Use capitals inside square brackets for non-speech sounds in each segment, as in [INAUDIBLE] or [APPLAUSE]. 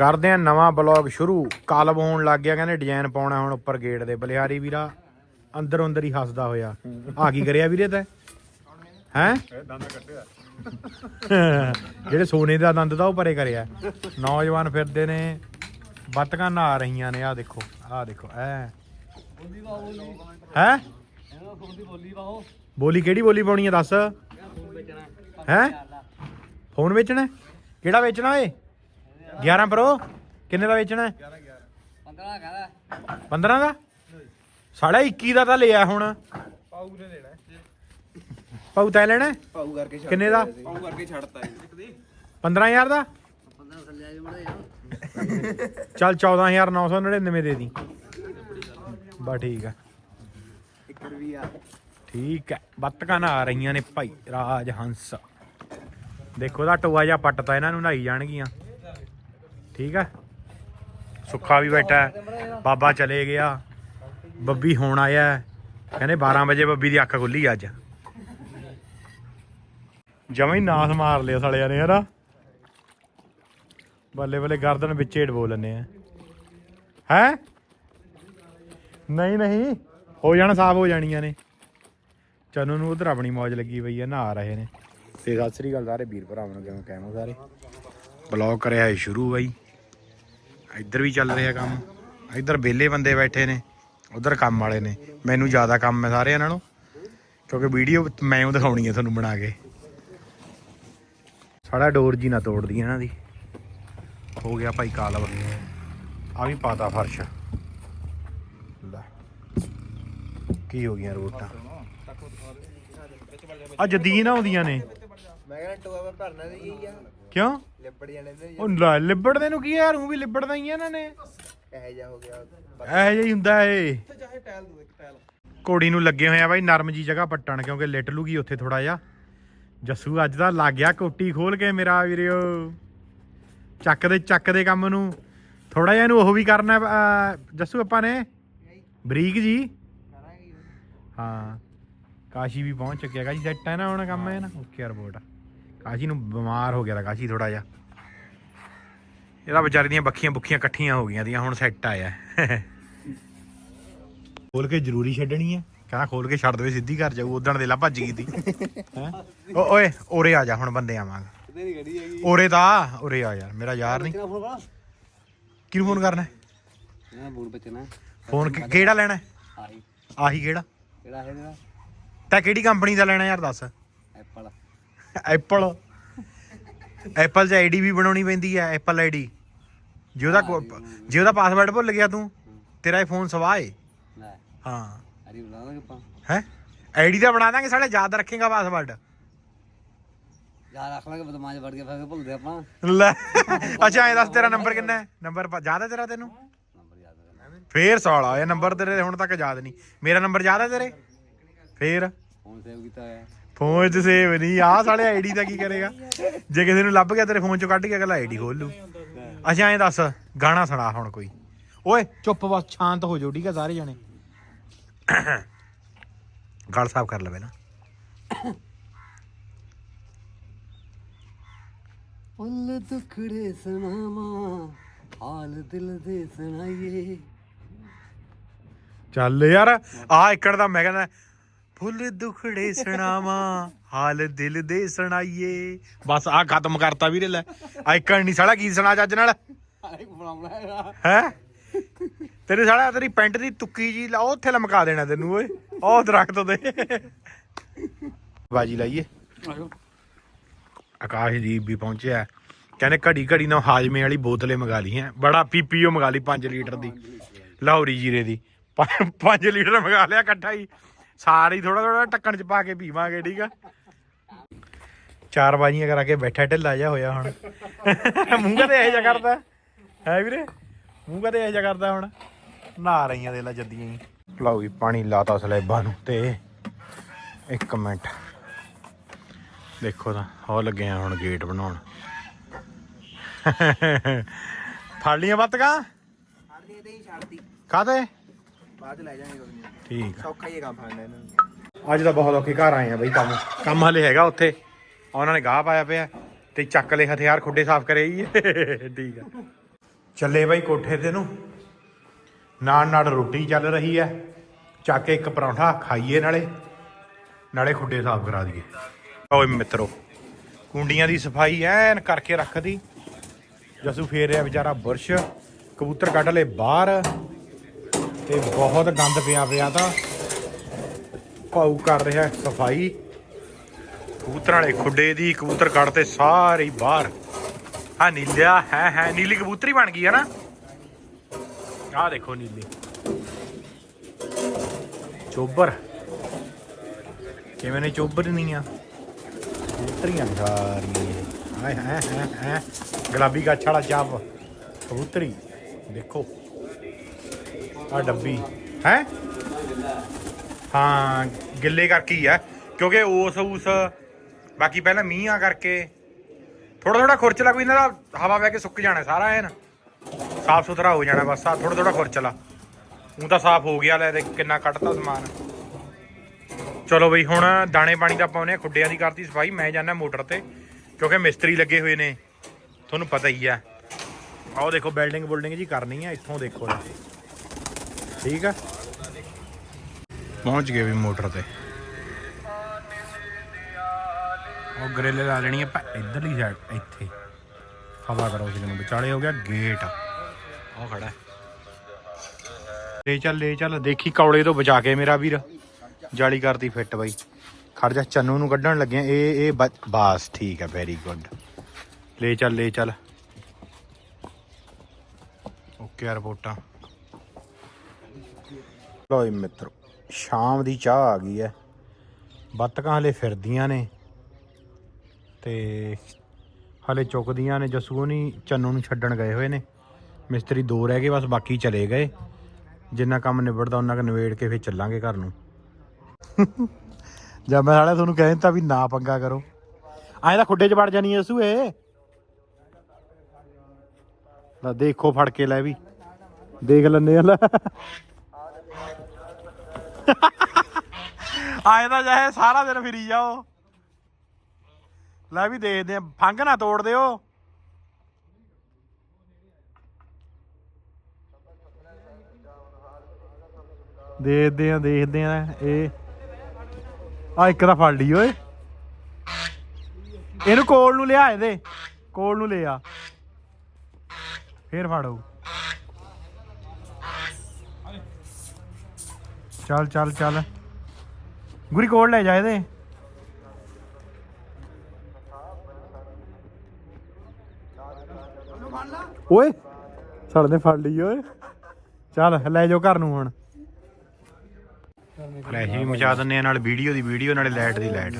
ਕਰਦੇ ਆ ਨਵਾਂ ਬਲੌਗ ਸ਼ੁਰੂ। ਕਾਲਬ ਹੋਣ ਲੱਗ ਗਿਆ, ਕਹਿੰਦੇ ਡਿਜ਼ਾਈਨ ਪਾਉਣਾ ਹੁਣ ਉੱਪਰ ਗੇਟ ਦੇ। ਬਲਿਆਰੀ ਵੀਰਾ, ਅੰਦਰ ਅੰਦਰ ਹੀ ਹੱਸਦਾ ਹੋਇਆ। ਆ ਕੀ ਕਰਿਆ ਵੀਰੇ ਤੈਂ? ਹੈ? ਦੰਦ ਕੱਟਿਆ ਜਿਹੜੇ ਸੋਨੇ ਦਾ ਦੰਦ ਦਾ ਉਹ ਪਰੇ ਕਰਿਆ। ਨੌਜਵਾਨ ਫਿਰਦੇ ਨੇ, ਬੱਤਕਾਂ ਨਹਾ ਰਹੀਆਂ ਨੇ ਆ ਦੇਖੋ ਆ ਦੇਖੋ, ਐ। ਹੈ? ਬੋਲੀ ਕਿਹੜੀ ਬੋਲੀ ਪਾਉਣੀ ਆ ਦੱਸ? ਹੈ? ਫੋਨ ਵੇਚਣਾ। ਕਿਹੜਾ ਵੇਚਣਾ ਓਏ? 11 ਪ੍ਰੋ ਕਿੰਨੇ ਦਾ ਵੇਚਣਾ? ਹੈ? 15 ਕਹਦਾ। 15 ਦਾ? ਸਾਡਾ 21 ਦਾ ਤਾਂ ਲਿਆ ਹੁਣ। ਪਾਉ ਨੇ ਦੇਣਾ। ਪਾਉ ਤੈ ਲੈਣਾ? ਪਾਉ ਕਰਕੇ ਛੱਡ ਕਿੰਨੇ ਦਾ? ਪਾਉ ਕਰਕੇ ਛੱਡਤਾ ਜੀ। 15000 ਦਾ। 15 ਥੱਲੇ ਆ ਜੀ ਮੜੇ ਯਾਰ ਚੱਲ 14999 ਦੇ ਦੀ। ਬਾ ਠੀਕ ਆ। 1 ਰੁਪਿਆ ਠੀਕ ਹੈ ਬੱਤਕਾਂ ਨਾ ਆ ਰਹੀਆਂ ਨੇ ਭਾਈ। ਰਾਜ ਹੰਸ। ਦੇਖੋ ਦਾ ਟੋਆ ਜਾਂ ਪੱਟਤਾ ਇਹਨਾਂ ਨੂੰ ਨਹਾਈ ਜਾਣਗੀਆਂ। ਠੀਕ ਹੈ ਸੁੱਖਾ ਵੀ ਬੈਠਾ। ਬਾਬਾ ਚਲੇ ਗਿਆ। ਬੱਬੀ ਹੁਣ ਆਇਆ। ਕਹਿੰਦੇ 12 ਵਜੇ ਬੱਬੀ ਦੀ ਅੱਖ ਖੁੱਲੀ ਅੱਜ। ਜਮਾਂ ਹੀ ਨਾਸ ਮਾਰ ਲਿਆ ਸਾਲਿਆਂ ਨੇ ਹਨਾ? ਬੱਲੇ ਬੱਲੇ ਗਰਦਨ ਵਿੱਚੇ ਡਬੋ ਲੈਨੇ ਆ। ਹੈ? ਨਹੀਂ ਨਹੀਂ। ਹੋ ਜਾਣਾ ਸਾਫ਼ ਹੋ ਜਾਣੀਆਂ ਨੇ। ਚਨੂ ਨੂੰ ਉਧਰ ਆਪਣੀ ਮੌਜ ਲੱਗੀ ਪਈ ਆ ਨਹਾ ਰਹੇ ਨੇ। ਤੇ ਸਤਿ ਸ੍ਰੀ ਅਕਾਲ ਸਾਰੇ ਵੀਰ ਭਰਾਵਾਂ ਨੂੰ ਕਿਵੇਂ ਕਹਿਮੋ ਸਾਰੇ? ਬਲੌਗ ਕਰਿਆ ਹੈ ਸ਼ੁਰੂ ਬਾਈ। ਇੱਧਰ ਵੀ ਚੱਲ ਰਿਹਾ ਕੰਮ। ਇੱਧਰ ਬੇਲੇ ਬੰਦੇ ਬੈਠੇ ਨੇ ਉਧਰ ਕੰਮ ਵਾਲੇ ਨੇ। ਮੈਨੂੰ ਜ਼ਿਆਦਾ ਕੰਮ ਹੈ ਸਾਰਿਆਂ ਨਾਲੋਂ ਕਿਉਂਕਿ ਵੀਡੀਓ ਮੈਂ ਉਹ ਦਿਖਾਉਣੀ ਹੈ ਤੁਹਾਨੂੰ ਬਣਾ ਕੇ। ਸਾਡਾ ਡੋਰ ਜੀ ਨਾ ਤੋੜਦੀ ਇਹਨਾਂ ਦੀ। ਹੋ ਗਿਆ ਭਾਈ ਕਾਲਵ। ਆ ਵੀ ਪਾਤਾ ਫਰਸ਼। ਲੈ। ਕੀ ਹੋ ਗਈਆਂ ਰੋਟਾਂ। ਆ ਜਦੀਨ ਆਉਂਦੀਆਂ ਨੇ। ਮੈਂ ਕਹਿੰਦਾ ਟੋਆ ਭਰਨਾ ਤੇ ਹੀ ਆ? ਕਿਉਂ? ਲਿਪੜ ਜਾਣੇ ਤੇ ਉਹ ਲੈ ਲਿਬੜਦੇ ਨੂੰ ਕੀ ਯਾਰ? ਉਹ ਵੀ ਲਿਬੜਦਾ ਹੀ ਆ ਇਹਨਾਂ ਨੇ। ਇਹ ਜਾ ਹੋ ਗਿਆ ਇਹੋ ਜਿਹਾ ਹੀ ਹੁੰਦਾ ਏ ਚਾਹੇ ਟਾਇਲ ਦੋ ਇੱਕ ਟਾਇਲ ਘੋੜੀ ਨੂੰ ਲੱਗੇ ਹੋਏ ਆ ਬਾਈ ਨਰਮ ਜੀ ਜਗ੍ਹਾ ਪੱਟਣ ਕਿਉਂਕਿ ਲਿਟ ਲੂਗੀ ਉੱਥੇ ਥੋੜਾ ਜਿਹਾ। ਜੱਸੂ ਅੱਜ ਦਾ ਲੱਗ ਗਿਆ ਕੋਟੀ ਖੋਲ ਕੇ ਮੇਰਾ ਵੀਰਿਓ। ਚੱਕ ਦੇ ਚੱਕ ਦੇ ਕੰਮ ਨੂੰ। ਥੋੜਾ ਜਿਹਾ ਇਹਨੂੰ ਉਹ ਵੀ ਕਰਨਾ ਅਹ, ਜੱਸੂ ਆਪਾਂ ਨੇ? ਬਰੀਕ ਜੀ। ਹਾਂ। ਕਾਸ਼ੀ ਵੀ ਪਹੁੰਚ ਚੁੱਕਿਆ ਕਾਸ਼ੀ ਸੈੱਟ ਹੈ ਨਾ ਹੁਣ ਕੰਮ ਹੈ ਨਾ? ਓਕੇ ਰਿਪੋਰਟ ਕਾਸ਼ੀ ਨੂੰ ਬਿਮਾਰ ਹੋ ਗਿਆ ਤਾਂ ਕਾਸ਼ੀ ਥੋੜਾ ਜਿਹਾ। ਇਹਦਾ ਵਿਚਾਰੀ ਦੀਆਂ ਬੱਖੀਆਂ ਬੁੱਖੀਆਂ ਇਕੱਠੀਆਂ ਹੋ ਗਈਆਂ ਦੀਆਂ ਹੁਣ ਸੈੱਟ ਆਇਆ। ਖੋਲ ਕੇ ਜ਼ਰੂਰੀ ਛੱਡਣੀ ਹੈ ਕਹਿੰਦਾ ਖੋਲ ਕੇ ਛੱਡ ਦੇਵੇ ਸਿੱਧੀ ਘਰ ਜਾਊ ਉਦਣ ਦੇ ਲਾ ਭੱਜ ਗਈ ਤੀ [LAUGHS] ਹੈਂ? ਓਏ ਉਰੇ ਆ ਜਾ ਹੁਣ ਬੰਦੇ ਆਵਾਂਗੇ। ਕਿਤੇ ਦੀ ਤਾਂ ਆ, ਯਾਰ ਮੇਰਾ ਯਾਰ ਨਹੀਂ। ਕਿਹਨੂੰ ਫੋਨ ਕਰਨਾ? ਹੈ? ਬਚਣਾ ਫੋਨ ਕਿਹੜਾ ਲੈਣਾ? ਆਹੀ। ਆਹੀ ਕਿਹੜਾ? ਕਿਹੜਾ ਹੈ ਇਹਦਾ? ਤਾਂ ਕਿਹੜੀ ਕੰਪਨੀ ਦਾ ਲੈਣਾ ਯਾਰ ਦੱਸ। ਐਪਲ ਐਪਲ ਐਪਲ 'ਚ ਆਈਡੀ ਵੀ ਬਣਾਉਣੀ ਪੈਂਦੀ ਹੈ ਐਪਲ ਆਈਡੀ। ਜੇ ਉਹਦਾ ਕੋ- ਜੇ ਉਹਦਾ ਪਾਸਵਰਡ ਭੁੱਲ ਗਿਆ ਤੂੰ ਤੇਰਾ ਫੋਨ ਸਵਾਹ ਏ। ਲੈ। ਹਾਂ। ਅਰੀ ਬੁਲਾ ਦਾਂਗੇ ਆਪਾਂ। ਹੈ? ਆਈਡੀ ਦਾ ਬਣਾ ਦਾਂਗੇ ਸਾਲੇ ਯਾਦ ਰੱਖੇਗਾ ਪਾਸਵਰਡ ਯਾਰ ਰੱਖ ਲਾਂਗੇ ਬਦਮਾਸ਼ ਵੜ ਕੇ ਫਿਰ ਭੁੱਲਦੇ ਆਪਾਂ। ਲੈ। ਅੱਛਾ ਇਹ ਦੱਸ ਤੇਰਾ ਨੰਬਰ ਕਿੰਨਾ ਹੈ? ਨੰਬਰ ਯਾਦ ਹੈ ਤੇਰਾ ਤੈਨੂੰ? ਨੰਬਰ ਯਾਦ ਕਰਨਾ ਫੇਰ ਸਾਲਾ ਇਹ ਨੰਬਰ ਤੇਰੇ ਹੁਣ ਤੱਕ ਯਾਦ ਨਹੀਂ। ਮੇਰਾ ਨੰਬਰ ਯਾਦ ਹੈ ਤੇਰੇ? ਫੇਰ? ਫੋਨ ਸੇਵ ਕੀਤਾ ਹੋਇਆ। ਫੋਨ 'ਚ ਸੇਵ ਨਹੀਂ। ਆਹ ਸਾਲੇ ਆਈਡੀ ਦਾ ਕੀ ਕਰੇਗਾ? ਜੇ ਕਿਸੇ ਨੂੰ ਲੱਭ ਗਿਆ ਤੇਰੇ ਫੋਨ 'ਚੋਂ ਕੱਢ ਕੇ ਅਗਲਾ ਆਈਡੀ ਖੋਲ ਲੂ ਅੱਛਾ ਐਂ ਦੱਸ ਗਾਣਾ ਸੁਣਾ ਹੁਣ ਕੋਈ। ਓਏ। ਚੁੱਪ ਬਸ ਸ਼ਾਂਤ ਹੋ ਜਾਓ ਠੀਕ ਹੈ ਸਾਰੇ ਜਣੇ। ਗਲ ਸਾਫ਼ ਕਰ ਲਵੇ ਨਾ। ਫੁੱਲ ਦੁਖੜੇ ਸੁਣਾਵਾਂ ਹਾਲ ਦਿਲ ਦੇ ਸੁਣਾਈਏ। ਚੱਲ ਯਾਰ ਆ ਇੱਕੜ ਦਾ ਮੈਂ ਕਹਿੰਦਾ ਫੁੱਲ ਦੁਖੜੇ ਸੁਣਾਵਾਂ। ਹਾਲ ਦਿਲ ਦੇ ਸੁਣਾਈਏ। ਬਸ ਆ ਖਤਮ ਕਰਤਾ ਵੀਰੇ ਲੈ। ਆ ਇੱਕੜ ਨਹੀਂ ਸਾਲਾ ਕੀ ਸੁਣਾ ਚੱਜ ਨਾਲ? ਹੈ? ਤੇਰੇ ਸਾਲਾ ਤੇਰੀ ਪੈਂਟ ਦੀ ਤੁੱਕੀ ਜੀ ਲਾ ਉਹ ਉੱਥੇ ਲਮਕਾ ਦੇਣਾ ਤੈਨੂੰ ਓਏ। ਉਹ ਦਰਖਤ ਤੇ ਬਾਜੀ ਲਾਈਏ। ਆਕਾਸ਼ਦੀਪ ਵੀ ਪਹੁੰਚਿਆ। ਕਹਿੰਦੇ ਘੜੀ ਘੜੀ ਨਾਲ ਹਾਜਮੇ ਵਾਲੀ ਬੋਤਲੇ ਮੰਗਾ ਲਈ ਹੈ। ਬੜਾ ਪੀਪੀਓ ਮੰਗਾ ਲਈ 5 ਲੀਟਰ ਦੀ। ਲਾਹੌਰੀ ਜੀਰੇ ਦੀ। 5 ਲੀਟਰ ਮੰਗਾ ਲਿਆ ਇਕੱਠਾ ਹੀ। ਸਾਰੀ ਥੋੜਾ ਥੋੜਾ ਟੱਕਣ ਚ ਪਾ ਕੇ ਪੀਵਾਂਗੇ ਠੀਕ ਆ? ਚਾਰ ਬਾਜੀਆਂ ਕਰਾ ਕੇ ਬੈਠਾ ਢਿੱਲਾ ਜਿਹਾ ਹੋਇਆ ਹੁਣ। ਮੂੰਹ ਕਦੇ ਇਹ ਕਰਦਾ? ਹੈ ਵੀਰੇ? ਮੂੰਹ ਕਦੇ ਇਹ ਕਰਦਾ ਹੁਣ? ਨਹਾ ਰਹੀਆਂ ਦੇ ਲਾ ਜੱਦੀਆਂ ਹੀ। ਲਓ ਵੀ ਪਾਣੀ ਲਾਤਾ ਸਲੈਬਾਂ ਨੂੰ ਤੇ ਇੱਕ ਮਿੰਟ। ਦੇਖੋ ਤਾਂ ਹੋ ਲੱਗੇ ਆ ਹੁਣ ਗੇਟ ਬਣਾਉਣ। ਫੜ ਲੀਆਂ ਬੱਤਕਾਂ ਫੜਦੀ ਤੇ ਹੀ ਛੱਡਦੀ ਕਾਤੇ ਬਾਅਦ ਲੈ ਜਾਾਂਗੇ ਕੋਈ ਨਹੀਂ। ਠੀਕ ਸੌਖਾ ਹੀ ਕੰਮ ਫੜਨਾ ਇਹਨਾਂ ਅੱਜ ਤਾਂ ਬਹੁਤ ਔਖੇ ਘਰ ਆਏ ਆ ਬਈ ਕੰਮ। ਕੰਮ ਹਲੇ ਹੈਗਾ ਉੱਥੇ। ਉਹਨਾਂ ਨੇ ਗਾਹ ਪਾਇਆ ਪਿਆ ਤੇ ਚੱਕ ਲੈ ਹਥਿਆਰ ਖੁੱਡੇ ਸਾਫ਼ ਕਰੇ ਜੀ। ਠੀਕ ਆ। ਚੱਲੇ ਬਾਈ ਕੋਠੇ ਤੇ ਨੂੰ। ਨਾਲ ਨਾਲ ਰੋਟੀ ਚੱਲ ਰਹੀ ਹੈ ਚੱਕ ਕੇ ਇੱਕ ਪਰੌਂਠਾ ਖਾਈਏ ਨਾਲੇ। ਨਾਲੇ ਖੁੱਡੇ ਸਾਫ਼ ਕਰਾ ਦਈਏ। ਓਏ ਮਿੱਤਰੋ, ਕੁੰਡੀਆਂ ਦੀ ਸਫ਼ਾਈ ਐਨ ਕਰਕੇ ਰੱਖਦੀ। ਜਸੂ ਫੇਰ ਰਿਹਾ ਵਿਚਾਰਾ ਬੁਰਸ਼। ਕਬੂਤਰ ਕੱਢ ਲਏ ਬਾਹਰ। ਤੇ ਬਹੁਤ ਗੰਦ ਪਿਆ ਪਿਆ ਤਾਂ। ਭਾਊ ਕਰ ਰਿਹਾ ਸਫ਼ਾਈ। ਕਬੂਤਰਾਂ ਵਾਲੇ ਖੁੱਡੇ ਦੀ ਕਬੂਤਰ ਕੱਢਤੇ ਸਾਰੇ ਹੀ ਬਾਹਰ। ਆ ਨੀਲਿਆ ਹੈ ਹੈ। ਨੀਲੀ ਕਬੂਤਰੀ ਬਣ ਗਈ ਹੈ ਨਾ? ਆਹ ਦੇਖੋ ਨੀਲੀ। ਚੋਬਰ। ਕਿਵੇਂ ਨੇ ਚੋਬਰ ਨਹੀਂ ਆ ਕਬੂਤਰੀਆਂ ਸਾਰੀਆਂ। ਹਾਏ ਹੈ ਹੈ ਹੈ ਗੁਲਾਬੀ ਗੱਛ ਵਾਲਾ ਚਾਪ ਕਬੂਤਰੀ, ਦੇਖੋ। ਆ ਡੱਬੀ। ਹੈ? ਹਾਂ, ਗਿੱਲੇ ਕਰਕੇ ਹੀ ਆ ਕਿਉਂਕਿ ਉਸ ਉਸ ਬਾਕੀ ਪਹਿਲਾਂ ਮੀਂਹਾਂ ਕਰਕੇ ਥੋੜਾ ਥੋੜਾ ਖੁਰਚਲਾ ਕੋਈ ਇਹਨਾਂ ਦਾ ਹਵਾ ਵਹਿ ਕੇ ਸੁੱਕ ਜਾਣਾ ਸਾਰਾ ਐਨ। ਸਾਫ਼ ਸੁਥਰਾ ਹੋ ਜਾਣਾ ਬਸ, ਆ ਥੋੜਾ ਥੋੜਾ ਖੁਰਚਲਾ ਉਹ ਤਾਂ ਸਾਫ਼ ਹੋ ਗਿਆ, ਲੈ ਦੇ ਕਿੰਨਾ ਕੱਢਤਾ ਸਮਾਨ। ਚਲੋ ਬਈ, ਹੁਣ ਦਾਣੇ ਪਾਣੀ ਦਾ ਪਾਉਨੇ ਆ ਖੁੱਡਿਆਂ ਦੀ ਕਰਤੀ ਸਫ਼ਾਈ, ਮੈਂ ਜਾਣਾ ਮੋਟਰ ਤੇ, ਕਿਉਂਕਿ ਮਿਸਤਰੀ ਲੱਗੇ ਹੋਏ ਨੇ, ਤੁਹਾਨੂੰ ਪਤਾ ਹੀ ਆ। ਆਓ ਦੇਖੋ, ਬਿਲਡਿੰਗ ਬੁਲਡਿੰਗ ਜੀ ਕਰਨੀ ਆ, ਇੱਥੋਂ ਦੇਖੋ ਠੀਕ ਆ? ਪਹੁੰਚ ਗਏ ਵੀ ਮੋਟਰ ਤੇ। ਉਹ ਗ੍ਰਿਲ ਲਾ ਲੈਣੀ ਆਪਾਂ ਇਧਰਲੀ ਸਾਈਡ ਇੱਥੇ। ਹਵਾ ਕਰੋ ਉਸ ਨੂੰ, ਵਿਚਾਲੇ ਹੋ ਗਿਆ ਗੇਟ ਉਹ ਖੜਾ ਹੈ। ਲੈ ਚੱਲ ਲੈ ਚੱਲ, ਦੇਖੀ ਕੌਲੇ ਤੋਂ ਬਚਾ ਕੇ ਮੇਰਾ ਵੀਰ। ਜਾਲੀ ਕਰਤੀ ਫਿੱਟ ਬਾਈ। ਖੜ ਜਾ, ਚੰਨੂ ਨੂੰ ਕੱਢਣ ਲੱਗਿਆ। ਇਹ ਇਹ ਬ- ਬਾਸ, ਠੀਕ ਹੈ ਵੈਰੀ ਗੁੱਡ ਲੈ ਚੱਲ ਲੈ ਚੱਲ। ਓਕੇ ਰਿਪੋਰਟਾਂ। ਲੋ ਮਿੱਤਰੋ, ਸ਼ਾਮ ਦੀ ਚਾਹ ਆ ਗਈ ਹੈ। ਬੱਤਕਾਂ ਹਲੇ ਫਿਰਦੀਆਂ ਨੇ। ਤੇ ਹਲੇ ਚੁੱਕਦੀਆਂ ਨੇ ਜਸੂ ਨਹੀਂ ਚੰਨੂ ਨੂੰ ਛੱਡਣ ਗਏ ਹੋਏ ਨੇ। ਮਿਸਤਰੀ ਦੋ ਰਹਿ ਗਏ ਬਸ ਬਾਕੀ ਚਲੇ ਗਏ। ਜਿੰਨਾ ਕੰਮ ਨਿਬੜਦਾ ਉਹਨਾਂ ਕ ਨਿਬੇੜ ਕੇ ਫਿਰ ਚੱਲਾਂਗੇ ਘਰ ਨੂੰ। [LAUGHS] ਜਦ ਮੈਂ ਸਾਲੇ ਤੁਹਾਨੂੰ ਕਹਿ ਦਿੱਤਾ ਵੀ ਨਾ ਪੰਗਾ ਕਰੋ। ਐਂ ਤਾਂ ਖੁੱਡੇ 'ਚ ਵੜ ਜਾਣੀ ਐ ਸੂਏ ਲੈ ਦੇਖੋ ਫੜ ਕੇ ਲੈ ਵੀ। ਦੇਖ ਲੈਨੇ ਆ ਲੈ। ਆਏ ਤਾਂ ਜਾਏ ਸਾਰਾ ਦਿਨ ਫਿਰੀ ਜਾਓ। ਲੈ ਵੀ ਦੇਖਦੇ ਆ। ਫੰਗ ਨਾ ਤੋੜ ਦਿਓ। ਦੇਖਦੇ ਆ ਦੇਖਦੇ ਆ। ਇਹ ਆ ਇੱਕ ਤਾਂ ਫੜ ਲਈ ਓਏ। ਇਹਨੂੰ ਕੋਲ ਨੂੰ ਲਿਆ ਇਹਦੇ। ਕੋਲ ਨੂੰ ਲਿਆ। ਫੇਰ ਫੜੋ। ਚੱਲ ਚੱਲ ਚੱਲ। ਗੁਰੀ ਕੋਲ ਲੈ ਜਾ ਇਹਦੇ। ਓਏ ਛੜ ਨੇ ਫੜ ਲਈ ਓਏ। ਚੱਲ ਲੈ ਜਾਓ ਘਰ ਨੂੰ ਹੁਣ। ਫਲੈਸ਼ ਵੀ ਮਚਾ ਦਿੰਨੇ ਆ ਨਾਲ ਵੀਡੀਓ ਦੀ ਵੀਡੀਓ ਨਾਲੇ ਲਾਈਟ ਦੀ ਲਾਈਟ।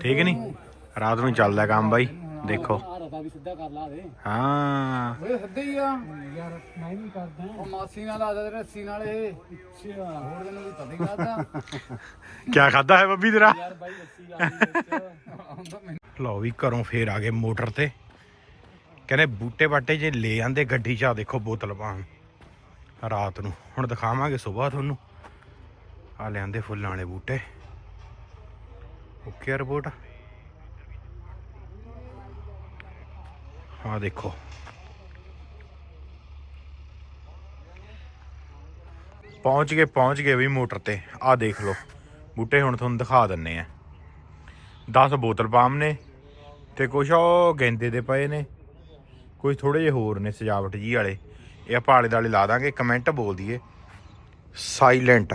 ਠੀਕ ਨਹੀਂ ਰਾਤ ਨੂੰ ਚੱਲਦਾ ਕੰਮ ਬਾਈ ਦੇਖੋ। ਆ ਰਤਾ ਵੀ ਸਿੱਧਾ ਕਰ ਲਾ ਦੇ ਹਾਂ। ਓਏ ਸਿੱਧੇ ਹੀ ਆ। ਯਾਰ ਮੈਂ ਵੀ ਕਰਦਾ ਉਹ ਮਾਸੀ ਨਾਲ ਆਦਾ ਤੇ ਰੱਸੀ ਨਾਲ ਇਹ। ਹੋਰ ਦਿਨ ਵੀ ਤਦੇ ਕਰਦਾ ਕੀ ਖਾਦਾ ਹੈ ਬੱਬੀ ਤੇਰਾ? ਯਾਰ ਬਾਈ ਰੱਸੀ ਲਾ ਦੀ ਵਿੱਚ। ਆਉਂਦਾ ਮੈਨੂੰ ਲਓ ਵੀ ਘਰੋਂ ਫੇਰ ਆ ਗਏ ਮੋਟਰ ਤੇ। ਕਹਿੰਦੇ ਬੂਟੇ ਬਾਟੇ ਜੇ ਲੈ ਆਂਦੇ ਗੱਡੀ 'ਚ ਆ ਦੇਖੋ ਬੋਤਲ ਪਾਣ ਰਾਤ ਨੂੰ। ਹੁਣ ਦਿਖਾਵਾਂਗੇ ਸਵੇਰ ਤੁਹਾਨੂੰ। ਆ ਲਿਆਂਦੇ ਫੁੱਲਾਂ ਵਾਲੇ ਬੂਟੇ। Okay report. ਆ ਦੇਖੋ। ਪਹੁੰਚ ਗਏ ਪਹੁੰਚ ਗਏ ਵੀ ਮੋਟਰ ਤੇ। ਆ ਦੇਖ ਲਓ। ਬੂਟੇ ਹੁਣ ਤੁਹਾਨੂੰ ਦਿਖਾ ਦਿੰਨੇ ਆ। 10 ਬੋਤਲ ਪਾਮ ਨੇ ਤੇ ਕੁਛ ਉਹ ਗੈਂਦੇ ਦੇ ਪਏ ਨੇ। ਕੁਝ ਥੋੜੇ ਜਿਹੇ ਹੋਰ ਨੇ ਸਜਾਵਟ ਜੀ ਵਾਲੇ। ਇਹ ਆਪਾਂ ਆਲੇ ਦਾਲੇ ਲਾ ਦਾਂਗੇ ਕਮੈਂਟ ਬੋਲ ਦਈਏ। ਸਾਇਲੈਂਟ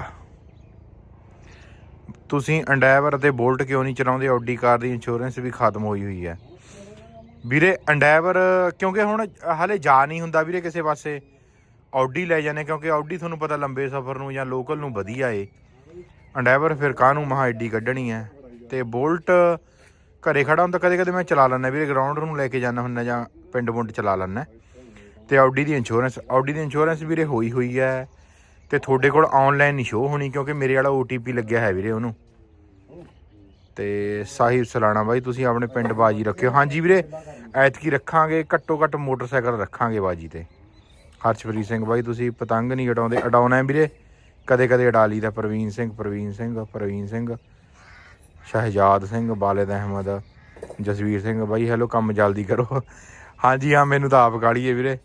ਤੁਸੀਂ ਅੰਡੈਵਰ ਅਤੇ ਬੋਲਟ ਕਿਉਂ ਨਹੀਂ ਚਲਾਉਂਦੇ? ਆਡੀ ਕਾਰ ਦੀ ਇੰਸ਼ੋਰੈਂਸ ਵੀ ਖਤਮ ਹੋਈ ਹੋਈ ਹੈ। ਵੀਰੇ ਅੰਡੈਵਰ ਕਿਉਂਕਿ ਹੁਣ ਹਲੇ ਜਾ ਨਹੀਂ ਹੁੰਦਾ ਵੀਰੇ ਕਿਸੇ ਪਾਸੇ। ਆਡੀ ਲੈ ਜਾਂਦੇ, ਕਿਉਂਕਿ ਆਡੀ ਤੁਹਾਨੂੰ ਪਤਾ ਲੰਬੇ ਸਫ਼ਰ ਨੂੰ ਜਾਂ ਲੋਕਲ ਨੂੰ ਵਧੀਆ ਏ। ਅੰਡੈਵਰ ਫਿਰ ਕਾਹਨੂੰ? ਮਹਾ ਐਡੀ ਕੱਢਣੀ ਹੈ। ਤੇ ਬੋਲਟ ਘਰੇ ਖੜਾ ਹੁੰਦਾ, ਕਦੇ ਕਦੇ ਮੈਂ ਚਲਾ ਲੈਂਦਾ ਵੀਰੇ ਗਰਾਊਂਡ ਨੂੰ ਲੈ ਕੇ ਜਾਂਦਾ ਹੁੰਦਾ ਜਾਂ ਪਿੰਡ ਪੁੰਡ ਚਲਾ ਲੈਂਦਾ। ਤੇ ਆਡੀ ਦੀ ਇੰਸ਼ੋਰੈਂਸ ਆਡੀ ਦੀ ਇੰਸ਼ੋਰੈਂਸ ਵੀਰੇ ਹੋਈ ਹੋਈ ਹੈ ਤੇ ਤੁਹਾਡੇ ਕੋਲ ਆਨਲਾਈਨ ਨਹੀਂ ਸ਼ੋ ਹੋਣੀ ਕਿਉਂਕਿ ਮੇਰੇ ਵਾਲਾ OTP ਲੱਗਿਆ ਹੈ ਵੀਰੇ ਉਹਨੂੰ। ਤੇ ਸਾਹਿਬ ਸਲਾਣਾ ਬਾਈ, ਤੁਸੀਂ ਆਪਣੇ ਪਿੰਡ ਬਾਜੀ ਰੱਖਿਓ। ਹਾਂਜੀ ਵੀਰੇ, ਐਤਕੀ ਰੱਖਾਂਗੇ, ਘੱਟੋ ਘੱਟ ਮੋਟਰਸਾਈਕਲ ਰੱਖਾਂਗੇ ਬਾਜੀ ਤੇ। ਹਰਸ਼ਪ੍ਰੀਤ ਸਿੰਘ ਬਾਈ, ਤੁਸੀਂ ਪਤੰਗ ਨਹੀਂ ਉਡਾਉਂਦੇ, ਉਡਾਉਣਾ ਵੀਰੇ। ਕਦੇ ਕਦੇ ਉਡਾ ਲਈਦਾ, ਪ੍ਰਵੀਨ ਸਿੰਘ ਪ੍ਰਵੀਨ ਸਿੰਘ ਪ੍ਰਵੀਨ ਸਿੰਘ। ਸ਼ਹਿਜਾਦ ਸਿੰਘ, ਬਾਲਿਦ ਅਹਿਮਦ, ਜਸਵੀਰ ਸਿੰਘ। ਬਾਈ ਹੈਲੋ ਕੰਮ ਜਲਦੀ ਕਰੋ। ਹਾਂਜੀ, ਹਾਂ, ਮੈਨੂੰ ਤਾਂ ਆਪ ਗਾਲੀ ਹੈ ਵੀਰੇ।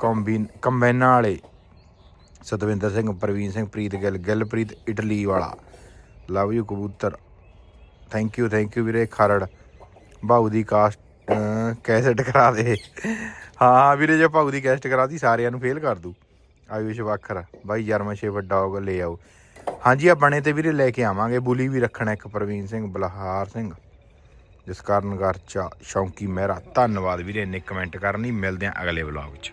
ਕੰਬੀਨ ਕੰਬੈਨਾ ਵਾਲੇ। ਸਤਵਿੰਦਰ ਸਿੰਘ, ਪ੍ਰਵੀਨ ਸਿੰਘ, ਪ੍ਰੀਤ ਗਿੱਲ, ਗਿੱਲਪ੍ਰੀਤ, ਇਟਲੀ ਵਾਲਾ। ਲਵ ਯੂ, ਕਬੂਤਰ। ਥੈਂਕ ਯੂ ਥੈਂਕ ਯੂ ਵੀਰੇ, ਖਰੜ। ਭਾਊ ਦੀ ਕਾਸਟ ਕੈਸਟ ਕਰਾ ਦੇ। ਹਾਂ ਵੀਰੇ, ਜੇ ਭਾਊ ਦੀ ਕੈਸਟ ਕਰਾਤੀ ਸਾਰਿਆਂ ਨੂੰ ਫੇਲ ਕਰ ਦੂ ਆਯੂਸ਼ ਵੱਖਰ। ਬਾਈ, ਜਰਮਨ ਸ਼ੇਫਰਡ ਡੌਗ ਲੈ ਆਓ। ਹਾਂਜੀ ਆ ਬਣੇ ਤੇ ਵੀਰੇ ਲੈ ਕੇ ਆਵਾਂਗੇ। ਬੁਲੀ ਵੀ ਰੱਖਣਾ ਇੱਕ ਪ੍ਰਵੀਨ ਸਿੰਘ, ਬਲਹਾਰ ਸਿੰਘ। ਜਿਸ ਕਾਰਨ ਗਰਚਾ ਸ਼ੌਂਕੀ ਮਹਿਰਾ। ਧੰਨਵਾਦ ਵੀਰੇ, ਇੰਨੇ ਕਮੈਂਟ ਕਰਨੀ ਮਿਲਦੇ ਆਂ ਅਗਲੇ ਵਲੌਗ 'ਚ।